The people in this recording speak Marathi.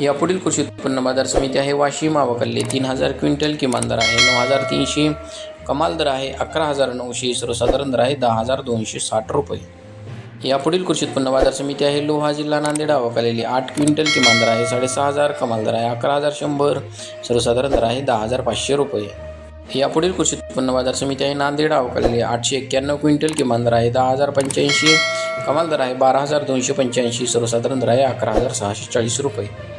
यापुढील कृषी उत्पन्न बाजार समिती आहे. वाशिम आवकल्ली तीन हजार क्विंटल किमान दर आहे. नऊ हजार तीनशे कमाल दर आहे. अकरा हजार नऊशे सर्वसाधारण दर आहे. दहा हजार दोनशे साठ रुपये. यापुढील कृषी उत्पन्न बाजार समिती आहे. लोहा जिल्हा नांदेड आवकलेली आठ क्विंटल किमान दर आहे. साडेसहा हजार कमाल दर आहे. अकरा हजार शंभर सर्वसाधारण दर आहे. दहा हजार पाचशे रुपये. यापुढील कृषी उत्पन्न बाजार समिती आहे. नांदेड अवकालेली आठशे एक्क्याण्णव क्विंटल किमान दर आहे. दहा हजार पंच्याऐंशी कमाल दर आहे. बारा हजार दोनशे पंच्याऐंशी सर्वसाधारण दर आहे. अकरा हजार सहाशे चाळीस रुपये.